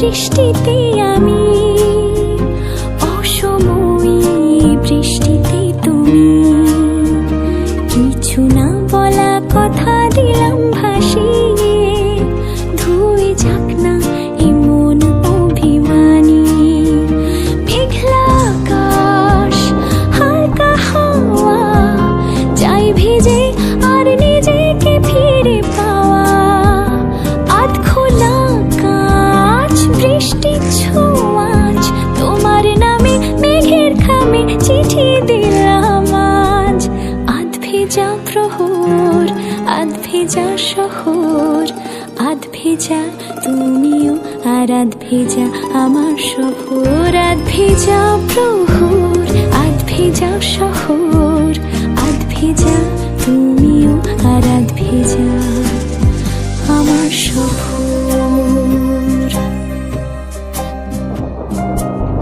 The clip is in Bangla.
বৃষ্টিতে আমি অসময়ী বৃষ্টিতে কাঁচ বৃষ্টির ছোঁয়াচ, তোমার নামে মেঘের খামে চিঠি দিলাম আজ। আধ ভেজা প্রহর, আধ ভেজা শহর, আধ ভেজা তুমিও আর আধ ভেজা আমার শহর। আধ ভেজা প্রহর, আধ ভেজা শহর, আধ ভেজা তুমিও আর আধ ভেজা আমার শহর।